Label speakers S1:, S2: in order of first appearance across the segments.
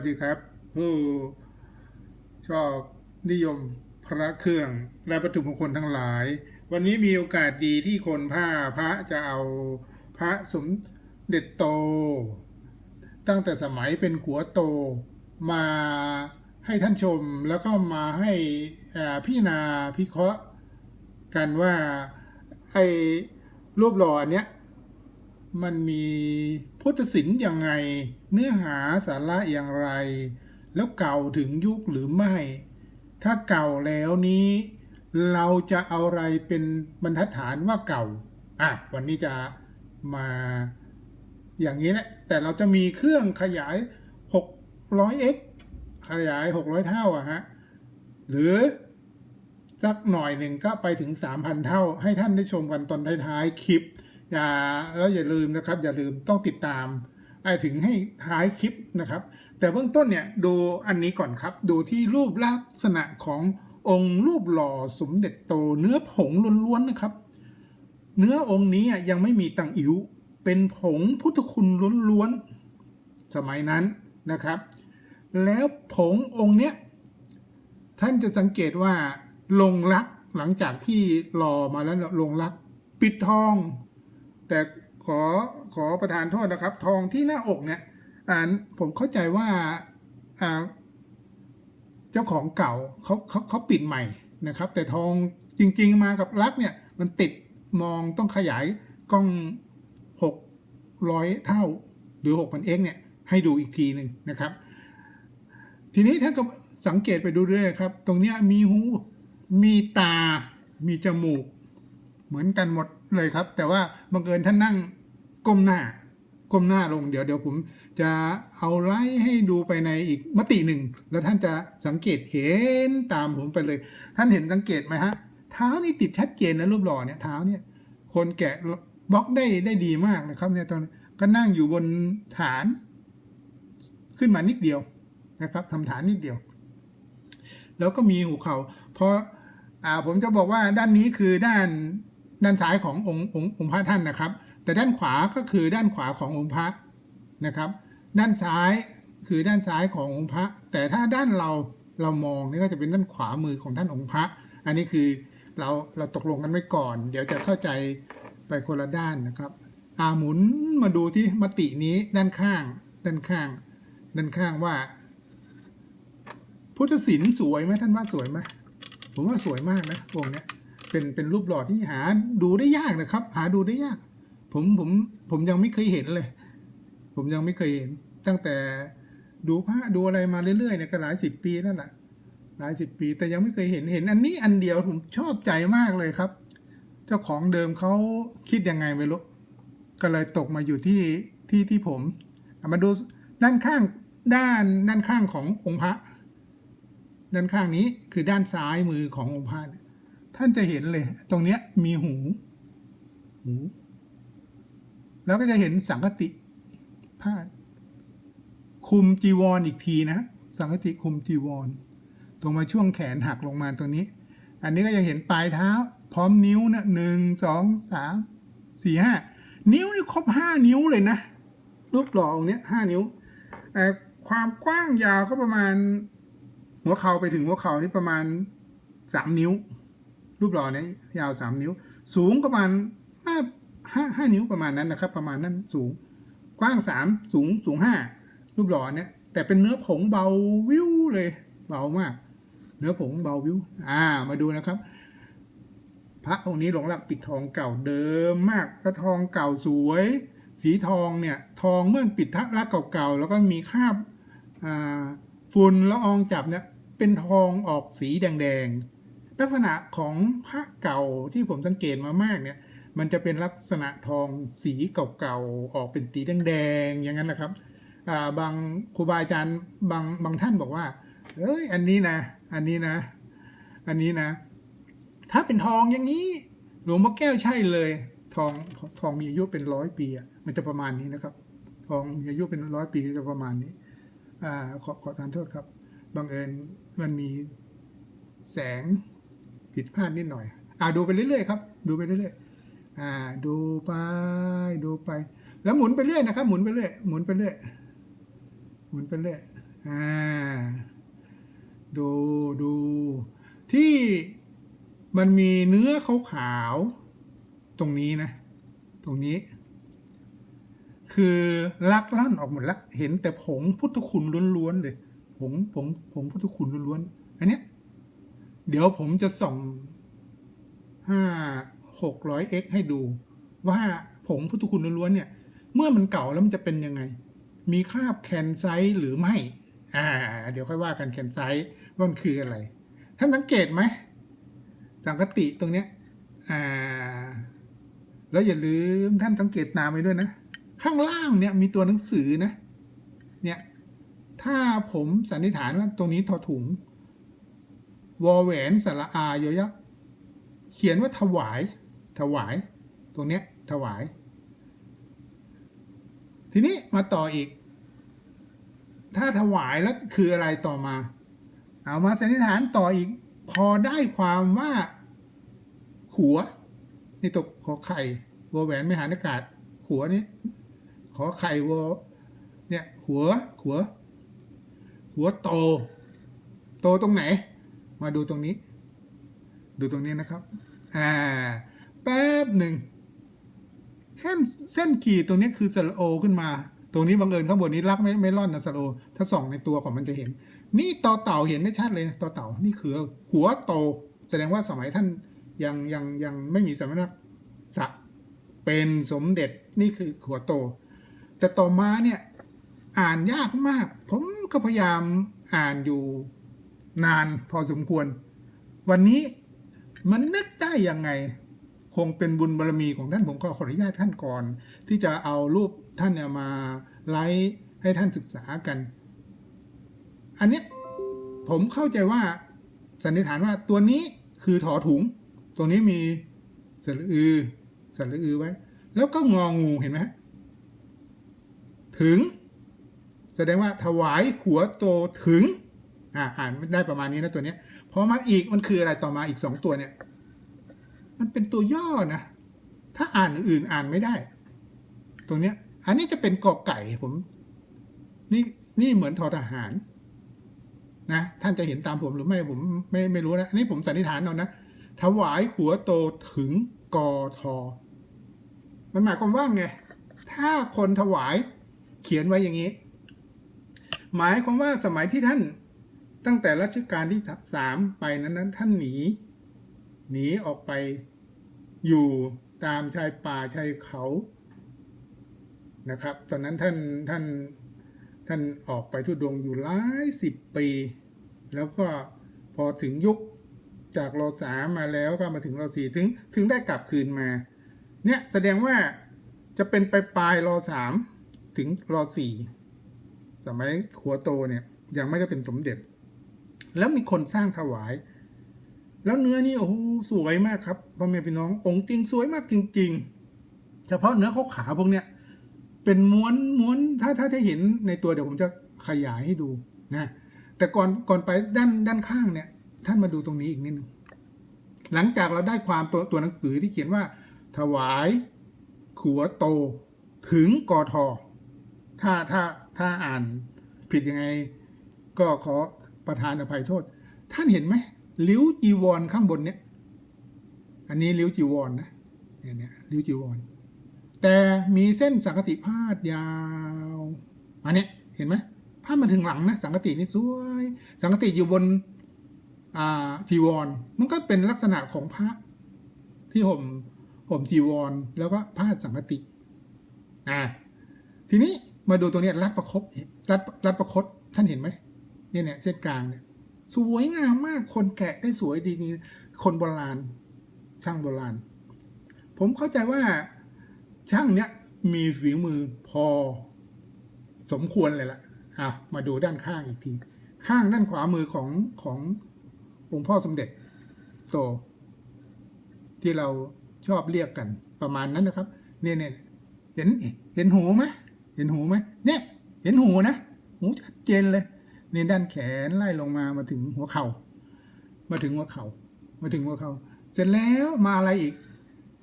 S1: วัสดีครับ ผู้ชอบนิยมพระเครื่องและวัตถุมงคลทั้งหลาย วันนี้มีโอกาสดีที่คนผ้าพระจะเอาพระสมเด็จโต ตั้งแต่สมัยเป็นขัวโตมาให้ท่านชมแล้วก็มาให้พี่นาพิเคราะห์กันว่าไอ้รูปหล่อเนี้ย มันมีพุทธศิลป์ยังไง เนื้อหาสาระอย่างไร แล้วเก่าถึงยุคหรือไม่ ถ้าเก่าแล้วนี้ เราจะเอาอะไรเป็นบรรทัดฐานว่าเก่าอะวันนี้จะมาอย่างนี้แหละแต่เราจะมีเครื่องขยาย 600x ขยาย 600 เท่าอะฮะหรือสักหน่อยหนึ่งก็ไปถึง 3,000 เท่า ให้ท่านได้ชมกันตอนท้ายๆคลิป อย่าแล้วอย่าลืมนะครับ อย่าลืมต้องติดตามไอ้ถึงให้ท้ายคลิปนะครับ แต่เบื้องต้นเนี่ยดูอันนี้ก่อนครับ ดูที่รูปลักษณะขององค์รูปหล่อสมเด็จโตเนื้อผงล้วนๆนะครับ เนื้อองค์นี้ยังไม่มีตังอิ๋วเป็นผงพุทธคุณล้วนๆสมัยนั้นนะครับ แล้วผงองค์เนี้ยท่านจะสังเกตว่าลงรักหลังจากที่รอมาแล้วลงรัก ปิดทอง แต่ขอขอประทานโทษนะครับ ทองที่หน้าอกเนี่ยอ่าผมเข้าใจว่าอ่าเจ้าของเก่าเขาเขาเขาปิดใหม่นะครับ แต่ทองจริง ๆ มากับรักเนี่ย มันติดมองต้องขยายกล้องหกร้อยเท่าหรือหกพันเอ็กเนี่ย ให้ดูอีกทีหนึ่งนะครับ ทีนี้ท่านก็สังเกตไปดูด้วยนะครับ ตรงเนี้ยมีหู มีตา มีจมูก เหมือนกันหมด เลยครับ แต่ว่าบังเอิญท่านนั่งก้มหน้า ก้มหน้าลงเดี๋ยวเดี๋ยวผมจะเอาไล่ให้ดูไปในอีกมติหนึ่ง แล้วท่านจะสังเกตเห็นตามผมไปเลย ท่านเห็นสังเกตไหมฮะเท้านี่ติดชัดเจนนะรูปหล่อเนี่ยเท้าเนี่ยคนแกะบล็อกได้ได้ดีมากนะครับเนี่ยตอนก็นั่งอยู่บนฐาน ขึ้นมานิดเดียวนะครับทำฐานนิดเดียว แล้วก็มีหัวเขา่าพราะอ่าผมจะบอกว่าด้านนี้คือด้าน ด้านซ้ายขององค์องค์องค์พระท่านนะครับ แต่ด้านขวาก็คือด้านขวาขององค์พระนะครับ ด้านซ้ายคือด้านซ้ายขององค์พระ แต่ถ้าด้านเราเรามองนี่ก็จะเป็นด้านขวามือของท่านองค์พระ อันนี้คือเราเราตกลงกันไว้ก่อน เดี๋ยวจะเข้าใจไปคนละด้านนะครับอาหมุนมาดูที่มตินี้ด้านข้าง ด้านข้าง ด้านข้างว่า พุทธศิลป์สวยไหมท่านว่าสวยไหมผมว่าสวยมากนะองค์เนี้ย เป็นเป็นรูปหล่อที่หาดูได้ยากนะครับ หาดูได้ยาก ผมผมผมยังไม่เคยเห็นเลย ผมยังไม่เคยเห็น ตั้งแต่ดูพระดูอะไรมาเรื่อยๆเนี่ยก็หลายสิบปีนั่นแหละหลายสิบปี แต่ยังไม่เคยเห็นเห็น อันนี้อันเดียวผมชอบใจมากเลยครับ เจ้าของเดิมเขาคิดยังไงไม่รู้ก็เลยตกมาอยู่ที่ที่ที่ผมมาดูด้านข้างด้านด้านข้างขององค์พระ ด้านข้างนี้คือด้านซ้ายมือขององค์พระ ท่านจะเห็นเลย ตรงเนี้ยมีหู หู แล้วก็จะเห็นสังกติผ้าคุมจีวรออีกทีนะสังกติคุมจีวร ตรงมาช่วงแขนหักลงมาตรงนี้ อันนี้ก็ยังเห็นปลายเท้า พร้อมนิ้วนะหนึ่งสองสามสี่ห้านิ้วนี่ครบห้านิ้วเลยนะ รูปหล่อองเนี้ยห้านิ้วแต่ความกว้างยาวก็ประมาณ หัวเข่าไปถึงหัวเข่านี่ประมาณสามนิ้ว รูปหล่อเนี้ยยาวสามนิ้ว สูงประมาณห้าห้าห้านิ้วประมาณนั้นนะครับ ประมาณนั้นสูง กว้างสามสูงสูงห้ารูปหล่อเนี้ยแต่เป็นเนื้อผงเบาวิวเลยเบามาก เนื้อผงเบาวิวอ่ามาดูนะครับ พระองค์นี้หลงรักปิดทองเก่าเดิมมากแล้วทองเก่าสวย สีทองเนี่ยทองเมื่อปิดทักรักเก่าๆแล้วก็มีคราบฝุ่นละอองจับเนี่ยเป็นทองออกสีแดงๆ ลักษณะของพระเก่าที่ผมสังเกตมามากเนี่ย มันจะเป็นลักษณะทองสีเก่าๆ ออกเป็นสีแดงๆ อย่างนั้นนะครับาบางครูบาอาจารย์บางบางท่านบอกว่า เอ้ย อันนี้นะ อันนี้นะ อันนี้นะ ถ้าเป็นทองอย่างนี้ หลวงพ่อแก้วใช่เลย ทองทองมีอายุเป็นร้อยปีอะมันจะประมาณนี้นะครับ ทองมีอายุเป็นร้อยปีจะประมาณนี้ อ่า ขอขอทานโทษครับ บังเอิญมันมีแสง ผิดพลาดนิดหน่อย อ่าดูไปเรื่อยๆครับ ดูไปเรื่อยๆ อ่า ดูไป ดูไป แล้วหมุนไปเรื่อยนะครับ หมุนไปเรื่อย หมุนไปเรื่อย หมุนไปเรื่อย อ่า ดู ดู ที่มันมีเนื้อขาวๆ ตรงนี้นะ ตรงนี้ คือลักลั่นออกหมดละ เห็นแต่ผงพุทธคุณล้วนๆเลย ผง ผง ผงพุทธคุณล้วนๆ อันเนี้ย เดี๋ยวผมจะส่องห้าหกร้อยเอ็กให้ดู ว่าผงพุทธคุณล้วนๆเนี่ย เมื่อมันเก่าแล้วมันจะเป็นยังไง มีคราบแคนไซต์หรือไม่ อ่า เดี๋ยวค่อยว่ากันแคนไซต์ว่ามันคืออะไร ท่านสังเกตไหม สังกติตรงเนี้ย อ่า แล้วอย่าลืมท่านสังเกตนามไว้ด้วยนะ ข้างล่างเนี่ยมีตัวหนังสือนะ เนี่ย ถ้าผมสันนิษฐานว่าตรงนี้ทอถุง วอแหวนสระอายอยักษ์เขียนว่าถวาย ถวาย ตรงเนี้ยถวาย ทีนี้มาต่ออีก ถ้าถวายแล้วคืออะไรต่อมา เอามาสันนิษฐานต่ออีก พอได้ความว่าขัว นี่ตกขอไข่วอแหวนไม่หานอากาศขัวนี่ขอไข่วอเนี่ย หัวขัว หัวโต โตตรงไหน มาดูตรงนี้ ดูตรงนี้นะครับ อ่า แป๊บหนึ่งแค่เส้นขีดตรงนี้คือสระโอขึ้นมา ตรงนี้บังเอิญข้างบนนี้รักไม่ไม่ร่อนนะสระโอ ถ้าส่องในตัวของมันจะเห็น นี่ต่อเต่าเห็นได้ชัดเลยนะต่อเต่า นี่คือ หัวโต แสดงว่าสมัยท่านยังยังยังไม่มีสมณศักดิ์เป็นสมเด็จนี่คือหัวโต แต่ต่อมาเนี่ยอ่านยากมาก ผมก็พยายามอ่านอยู่ นานพอสมควร วันนี้มันนึกได้ยังไง คงเป็นบุญบารมีของท่านผมก็ขออนุญาตท่านก่อน ที่จะเอารูปท่านเนี่ยมาไลฟ์ให้ท่านศึกษากัน อันนี้ผมเข้าใจว่าสันนิษฐานว่าตัวนี้คือถอถุง ตัวนี้มีสระอือสระอือไว้ แล้วก็งองูเห็นไหมถึง แสดงว่าถวายหัวโตถึง อ่าอ่านได้ประมาณนี้นะตัวเนี้ยพอมาอีกมันคืออะไรต่อมาอีกสองตัวเนี่ย มันเป็นตัวย่อนะ ถ้าอ่านอื่นอ่านไม่ได้ ตรงเนี้ย อันนี้จะเป็นกอไก่ผม นี่นี่เหมือนทอทหาร นะ ท่านจะเห็นตามผมหรือไม่ผมไม่ไม่รู้นะอันนี้ผมสันนิษฐานเอานะถวายหัวโตถึงกอทอ มันหมายความว่าไง ถ้าคนถวายเขียนไว้อย่างนี้ หมายความว่าสมัยที่ท่าน ตั้งแต่รัชกาลที่สามไปนั้นนั้นท่านหนี หนีออกไปอยู่ตามชายป่าชายเขานะครับ ตอนนั้นท่านท่านท่านออกไปทุดงอยู่หลายสิบปี แล้วก็พอถึงยุคจากรอสามมาแล้วก็มาถึงรอสี่ถึงถึงได้กลับคืนมา เนี่ยแสดงว่าจะเป็นไปปลายรอสามถึงรอสี่สมัยขัวโตเนี่ยยังไม่ได้เป็นสมเด็จ แล้วมีคนสร้างถวาย แล้วเนื้อนี่โอ้โหสวยมากครับพ่อแม่พี่น้ององค์จริงสวยมากจริง ๆ เฉพาะเนื้อเขาขาพวกเนี้ยเป็นม้วนม้วนถ้าถ้าจะเห็นในตัวเดี๋ยวผมจะขยายให้ดูนะแต่ก่อนก่อนไปด้านด้านข้างเนี่ย ท่านมาดูตรงนี้อีกนิดนึงหลังจากเราได้ความตัวตัวหนังสือที่เขียนว่า ถวายขัวโตถึงกอทอถ้าถ้าถ้าอ่านผิดยังไง ก็ขอ ประทานอภัยโทษ ท่านเห็นไหมลิ้วจีวรข้างบนเนี้ยอันนี้ลิ้วจีวรนนะเนี่ยเนี่ยลิ้วจีวร แต่มีเส้นสังกติพาดยาวอันเนี้ยเห็นไหมพาดมาถึงหลังนะสังกตินี่สวย สังกติอยู่บนอ่าจีวร มันก็เป็นลักษณะของพระที่ห่มห่มจีวร แล้วก็พาดสังกติอ่าทีนี้มาดูตรงเนี้ยรัดประคบรัดรัดประคตท่านเห็นไหม เนี่ยเนี่ยเส้นกลางเนี่ยสวยงามมากคนแกะได้สวยดีนี่คนโบราณ ช่างโบราณ ผมเข้าใจว่าช่างเนี้ยมีฝีมือพอสมควรเลยล่ะอะมาดูด้านข้างอีกที ข้างด้านขวามือของขององค์พ่อสมเด็จโต ที่เราชอบเรียกกันประมาณนั้นนะครับ เนี่ยเนี่ยเห็นเห็นหูไหมเห็นหูไหมเนี่ย เห็นหูนะ หูชัดเจนเลย นี่ด้านแขนไล่ลงมามาถึงหัวเขา่า มาถึงหัวเขา่า มาถึงหัวเขา่า เสร็จแล้วมาอะไรอีก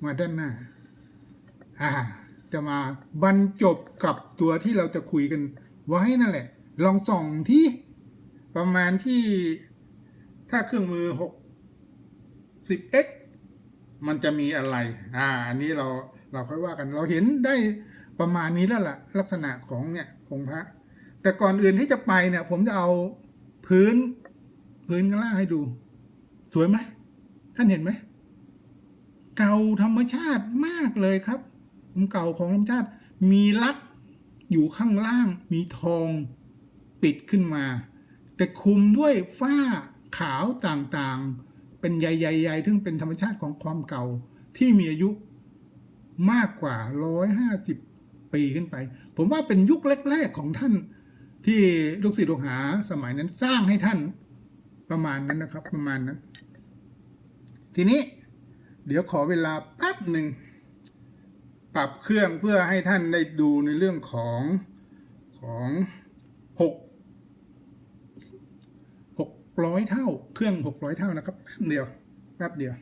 S1: มาด้านหน้า อ่า จะมาบรรจบกับตัวที่เราจะคุยกัน ไว้นั่นแหละ ลองส่องที่ประมาณที่ถ้าเครื่องมือหกสิบ x มันจะมีอะไร อ่า อันนี้เราเราค่อยว่ากัน เราเห็นได้ประมาณนี้แล้วล่ะ ลักษณะของเนี่ยองค์พระ แต่ก่อนอื่นที่จะไปเนี่ย ผมจะเอาพื้น พื้นข้างล่างให้ดู สวยไหมท่านเห็นไหมเก่าธรรมชาติมากเลยครับผมเก่าของธรรมชาติ มีลักอยู่ข้างล่าง มีทองปิดขึ้นมา แต่คุมด้วยฝ้าขาวต่างๆ เป็นใยๆๆซึ่งเป็นธรรมชาติของความเก่าที่มีอายุมากกว่า 150 ปีขึ้นไป ผมว่าเป็นยุคแรก ๆ ของท่าน ที่ลูกศิษย์ลูกหาสมัยนั้นสร้างให้ท่านประมาณนั้นนะครับ ประมาณนั้น ทีนี้เดี๋ยวขอเวลาแป๊บหนึ่งปรับเครื่องเพื่อให้ท่านได้ดูในเรื่องของของหกหกร้อยเท่า เครื่องหกร้อยเท่านะครับแป๊บเดียวแป๊บเดียว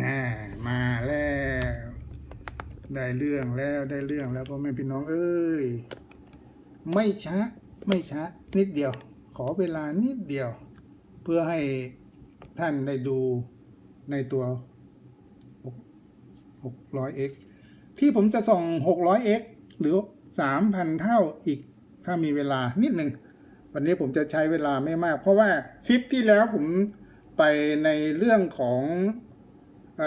S1: อ่ามาแล้ว ได้ เรื่องแล้วได้เรื่องแล้วพ่อแม่พี่น้องเอ้ยไม่ช้าไม่ช้านิดเดียว ขอเวลานิดเดียว เพื่อให้ท่านได้ดูในตัว 600x ที่ผมจะส่ง 600x หรือ 3,000 เท่าอีก ถ้ามีเวลานิดหนึ่งวันนี้ผมจะใช้เวลาไม่มาก เพราะว่าคลิปที่แล้วผมไปในเรื่องของอ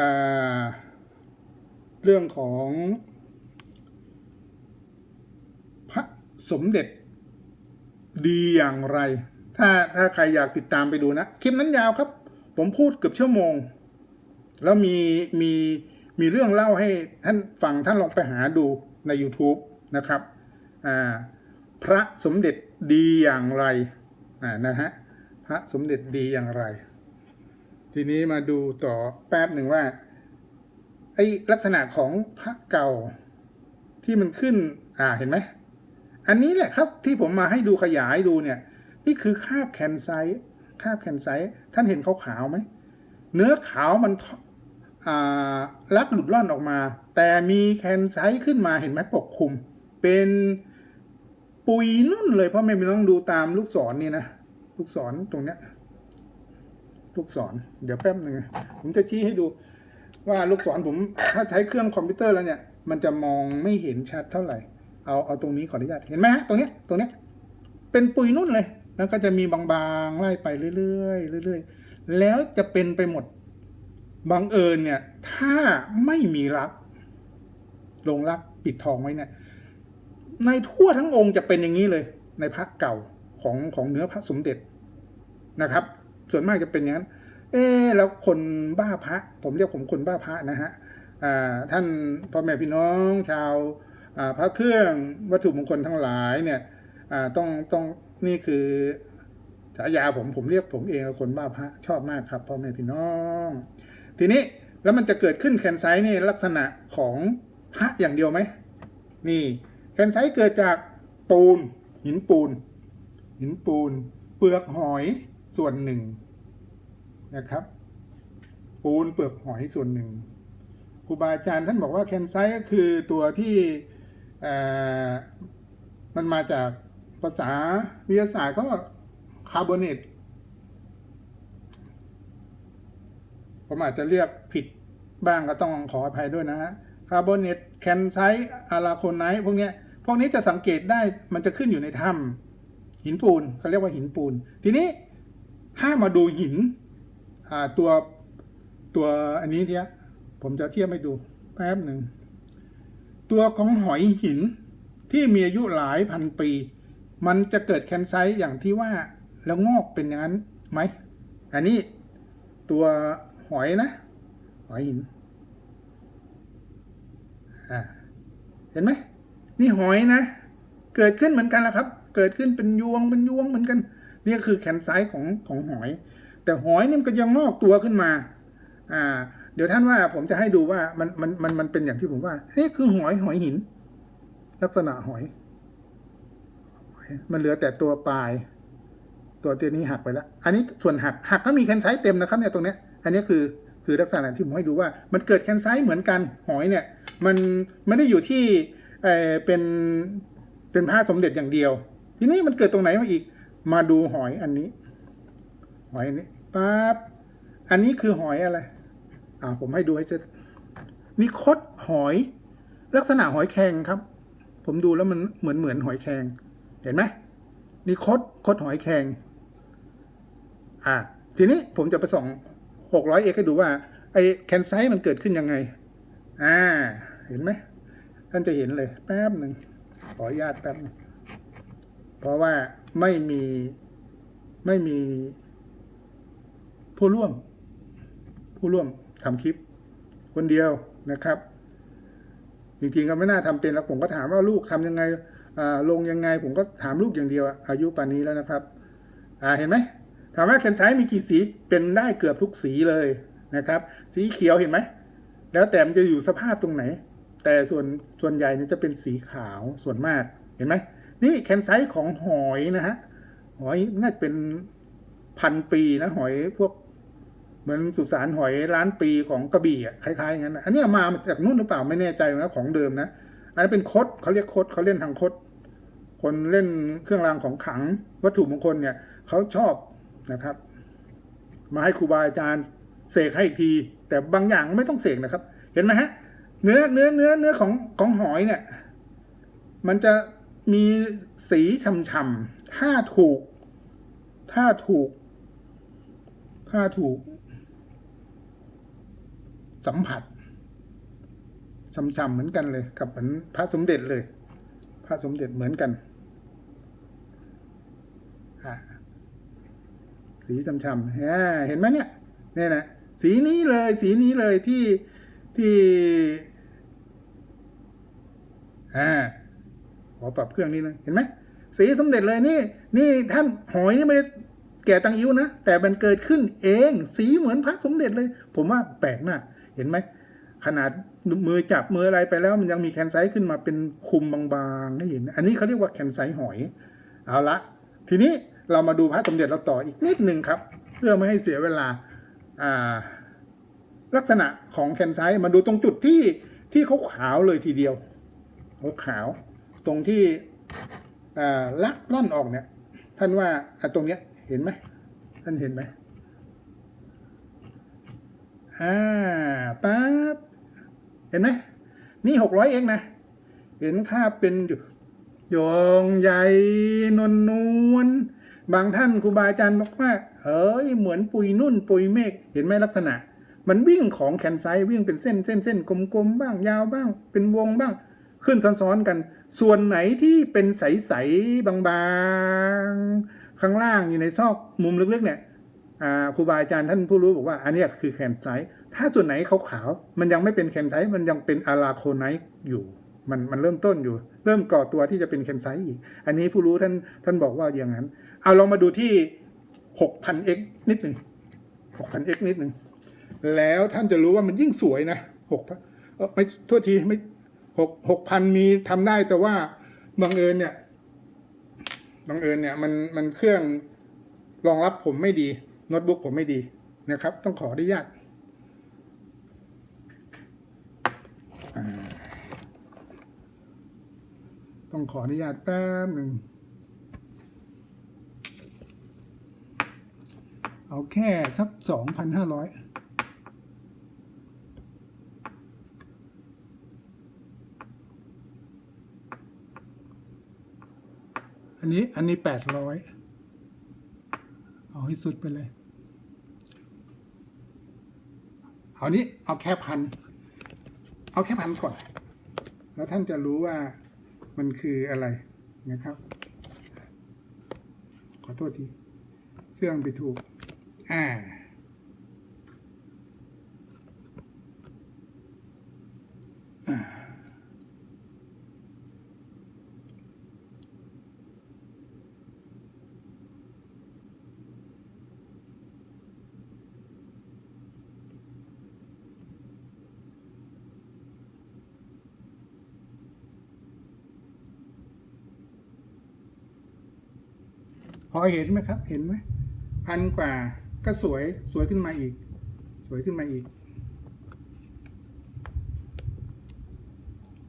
S1: เรื่องของพระสมเด็จดีอย่างไร ถ้าถ้าใครอยากติดตามไปดูนะ คลิปนั้นยาวครับ ผมพูดเกือบชั่วโมง แล้วมีมีมีเรื่องเล่าให้ท่านฟังท่านลองไปหาดูใน YouTube นะครับอ่าพระสมเด็จดีอย่างไรอ่านะฮะพระสมเด็จดีอย่างไร ทีนี้มาดูต่อแป๊บหนึ่งว่า ไอลักษณะของพระเก่าที่มันขึ้น อ่าเห็นไหม อันนี้แหละครับที่ผมมาให้ดูขยายดูเนี่ย นี่คือคาบแคนไซต์คาบแคนไซต์ท่านเห็นขาวๆไหม เนื้อขาวมันอ่าลักหลุดล่อนออกมา แต่มีแคนไซต์ขึ้นมาเห็นไหมปกคลุม เป็นปุยนุ่นเลยเพราะไม่ต้องดูตามลูกศรนี่นะ ลูกศรตรงเนี้ย ลูกศร เดี๋ยวแป๊บหนึ่งผมจะชี้ให้ดู ว่าลูกศรผมถ้าใช้เครื่องคอมพิวเตอร์แล้วเนี่ย มันจะมองไม่เห็นชัดเท่าไหร่ เอาเอาตรงนี้ขออนุญาตเห็นไหมฮะตรงเนี้ยตรงเนี้ยเป็นปุยนุ่นเลย แล้วก็จะมีบางๆไล่ไปเรื่อยๆเรื่อยๆแล้วจะเป็นไปหมดบังเอิญเนี่ย ถ้าไม่มีรักลงรักปิดทองไว้เนี่ยในทั่วทั้งองค์จะเป็นอย่างนี้เลย ในพระเก่าของของเนื้อพระสมเด็จนะครับ ส่วนมากจะเป็นอย่างนั้น เอ๊แล้วคนบ้าพระ ผมเรียกผมคนบ้าพระนะฮะท่านพ่อแม่พี่น้องชาวพระเครื่องวัตถุมงคลทั้งหลายเนี่ยต้องต้องนี่คือฉายาผมผมเรียกผมเองว่าคนบ้าพระชอบมากครับพ่อแม่พี่น้อง ทีนี้แล้วมันจะเกิดขึ้นแคนไซต์นี่ลักษณะของพระอย่างเดียวไหมนี่แคนไซต์เกิดจากปูนหินปูน หินปูน เปลือกหอยส่วนหนึ่ง นะครับ ปูนเปลือกหอยส่วนหนึ่งครูบาอาจารย์ท่านบอกว่าแคนไซก็คือตัวที่มันมาจากภาษาวิทยาศาสตร์ก็คาร์บอเนตผมอาจจะเรียกผิดบ้างก็ต้องขออภัยด้วยนะฮะคาร์บอเนตแคนไซอาราโคไนท์พวกนี้พวกนี้จะสังเกตได้มันจะขึ้นอยู่ในถ้ำหินปูนเขาเรียกว่าหินปูน ทีนี้ถ้ามาดูหิน ตัวตัวอันนี้เนี่ยผมจะเทียบให้ดูแป๊บหนึ่ง ตัวของหอยหินที่มีอายุหลายพันปี มันจะเกิดแคนไซต์อย่างที่ว่าแล้วงอกเป็นอย่างนั้นไหม อันนี้ตัวหอยนะ หอยหินอ่าเห็นไหมนี่หอยนะ เกิดขึ้นเหมือนกันแหละครับ เกิดขึ้นเป็นยวงเป็นยวงเหมือนกัน นี่คือแขนซ้ายของของหอย แต่หอยนี่มันก็ยังงอกตัวขึ้นมา อ่า เดี๋ยวท่านว่าผมจะให้ดูว่ามันมันมันมันเป็นอย่างที่ผมว่านี่คือหอยหอยหิน ลักษณะหอย มันเหลือแต่ตัวปลาย ตัวเตียนี้หักไปแล้ว อันนี้ส่วนหักหักก็มีแคนไซต์เต็มนะครับเนี่ยตรงเนี้ย อันนี้คือคือลักษณะที่ผมให้ดูว่า มันเกิดแคนไซต์เหมือนกันหอยเนี่ย มันไม่ได้อยู่ที่เออเป็นเป็นผ้าสมเด็จอย่างเดียว ทีนี้มันเกิดตรงไหนมาอีก มาดูหอยอันนี้ หอยอันนี้ ปั๊บอันนี้คือหอยอะไรอ่าผมให้ดูให้เสร็จนี่คดหอย ลักษณะหอยแครงครับ ผมดูแล้วมันเหมือนเหมือนหอยแครงเห็นไหมนี่คดคดหอยแครงอ่าทีนี้ผมจะไปส่องหกร้อยเอกให้ดูว่าไอ้แคนไซต์มันเกิดขึ้นยังไง อ่า เห็นไหม ท่านจะเห็นเลย แป๊บหนึ่ง ขออนุญาตแป๊บหนึงเพราะว่าไม่มีไม่มี ผู้ร่วม ผู้ร่วมทำคลิป คนเดียวนะครับ จริงๆก็ไม่น่าทำเป็นแล้วผมก็ถามว่าลูกทำยังไงลงยังไง ผมก็ถามลูกอย่างเดียวอายุป่านนี้แล้วนะครับอ่าเห็นไหมถามว่าแคนไซต์มีกี่สีเป็นได้เกือบทุกสีเลยนะครับ สีเขียวเห็นไหมแล้วแต่มันจะอยู่สภาพตรงไหน แต่ส่วนส่วนใหญ่นี่จะเป็นสีขาวส่วนมากเห็นไหมนี่แคนไซต์ของหอยนะฮะหอยน่าจะเป็นพันปีนะหอยพวก เหมือนสุสานหอยล้านปีของกระบี่อะคล้ายๆอย่างนั้นอันนี้เอามาจากนู่นหรือเปล่าไม่แน่ใจนะของเดิมนะอันนี้เป็นคดเขาเรียกคดเขาเล่นทางคดคนเล่นเครื่องรางของขลังวัตถุมงคลเนี่ยเขาชอบนะครับ มาให้ครูบาอาจารย์เสกให้อีกที แต่บางอย่างไม่ต้องเสกนะครับ เห็นไหมฮะ เนื้อเนื้อเนื้อเนื้อของของหอยเนี่ย มันจะมีสีช่ำๆถ้าถูก ถ้าถูก ถ้าถูก สัมผัสช่ำๆเหมือนกันเลย กับเหมือนพระสมเด็จเลย พระสมเด็จเหมือนกันสีช่ำๆเห็นไหมเนี่ยเนี่ยนะสีนี้เลยสีนี้เลยที่ที่อ่าขอปรับเครื่องนี้นะเห็นไหมสีสมเด็จเลยนี่ นี่ท่านหอยนี่ไม่ได้แก่ตังอิ้วนะแต่มันเกิดขึ้นเอง สีเหมือนพระสมเด็จเลย ผมว่าแปลกมาก เห็นไหมขนาดมือจับมืออะไรไปแล้ว มันยังมีแคนไซต์ขึ้นมาเป็นคุมบางๆให้เห็น อันนี้เขาเรียกว่าแคนไซต์หอย เอาละ ทีนี้เรามาดูพระสมเด็จเราต่ออีกนิดหนึ่งครับ เพื่อไม่ให้เสียเวลาอ่าลักษณะของแคนไซต์มาดูตรงจุดที่ที่เขาขาวเลยทีเดียวเขาขาว ตรงที่ลักล่อนออกเนี่ย ท่านว่าตรงเนี้ยเห็นไหมท่านเห็นไหม อ่าปั๊บเห็นไหมนี่หกร้อยเองนะ เห็นค่าเป็นอยู่โยงใหญ่นวลนวลบางท่านครูบาอาจารย์บอกว่า เอ้ยเหมือนปุยนุ่นปุยเมฆเห็นไหมลักษณะ มันวิ่งของแขนไซด์วิ่งเป็นเส้นเส้นเส้นกลมๆบ้างยาวบ้าง เป็นวงบ้าง ขึ้นซ้อนๆกัน ส่วนไหนที่เป็นใสๆบางๆข้างล่างอยู่ในซอกมุมลึกๆเนี่ย ครูบาอาจารย์ท่านผู้รู้บอกว่า อันนี้คือแคนไซต์ถ้าส่วนไหนขาวๆมันยังไม่เป็นแคนไซต์มันยังเป็นอาราโคไนต์อยู่มันมันเริ่มต้นอยู่ เริ่มก่อตัวที่จะเป็นแคนไซต์อีก อันนี้ผู้รู้ท่านท่านบอกว่าอย่างนั้น เอาลองมาดูที่ 6,000x นิดหนึ่ง 6,000x นิดหนึ่ง แล้วท่านจะรู้ว่ามันยิ่งสวยนะ6,000เออไม่โทษทีไม่หกหกพันมีทำได้แต่ว่าบังเอิญเนี่ยบังเอิญเนี่ยมันมันเครื่องรองรับผมไม่ดี โน้ตบุ๊กผมไม่ดีนะครับ ต้องขออนุญาตต้องขออนุญาตแป๊บหนึ่งเอาแค่สักสองพันห้าร้อยอันนี้อันนี้แปดร้อย เอาให้สุดไปเลย เอานี้เอาแค่พัน เอาแค่พันก่อน แล้วท่านจะรู้ว่ามันคืออะไรนะครับ ขอโทษที เครื่องไปถูก อ่า อเห็นไหมครับ เห็นไหมพันกว่าก็สวยสวยขึ้นมาอีก สวยขึ้นมาอีก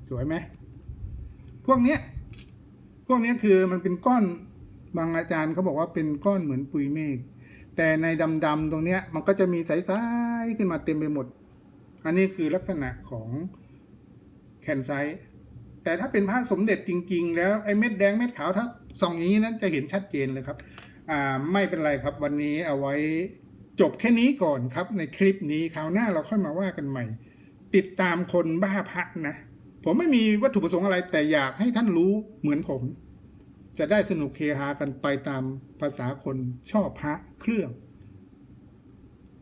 S1: สวยไหมพวกเนี้ยพวกเนี้ยคือมันเป็นก้อนบางอาจารย์เขาบอกว่าเป็นก้อนเหมือนปุยเมฆแต่ในดำๆตรงเนี้ยมันก็จะมีใสๆขึ้นมาเต็มไปหมด อันนี้คือลักษณะของแคนไซต์แต่ถ้าเป็นพระสมเด็จจริง ๆ แล้วไอ้เม็ดแดงเม็ดขาวถ้า ส่องอย่างนี้นั้นจะเห็นชัดเจนเลยครับไม่เป็นไรครับวันนี้เอาไว้จบแค่นี้ก่อนครับในคลิปนี้คราวหน้าเราค่อยมาว่ากันใหม่ ติดตามคนบ้าพระนะ ผมไม่มีวัตถุประสงค์อะไรแต่อยากให้ท่านรู้เหมือนผม จะได้สนุกเฮฮากันไปตามภาษาคนชอบพระเครื่อง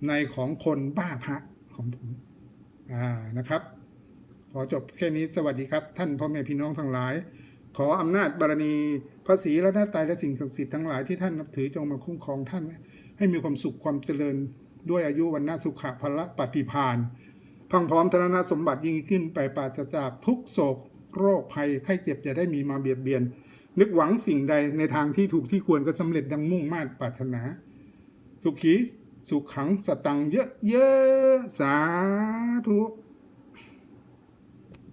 S1: ในของคนบ้าพระของผมอ่านะครับ ขอจบแค่นี้สวัสดีครับ ท่านพ่อแม่พี่น้องทั้งหลาย ขออำนาจบารมีพระศรีรัตนตรัยและสิ่งศักดิ์สิทธิ์ทั้งหลายที่ท่านนับถือจงมาคุ้มครองท่าน ให้มีความสุขความเจริญด้วยอายุวันนาสุขะพละปฏิพานพังพร้อมธนนาสมบัติยิ่งขึ้นไปปราศจากทุกโศกโรคภัยไข้เจ็บจะได้มีมาเบียดเบียน นึกหวังสิ่งใดในทางที่ถูกที่ควรก็สำเร็จดังมุ่งมา่ปรารถนา สุขี สุขขังสตังค์เยอะสาธุ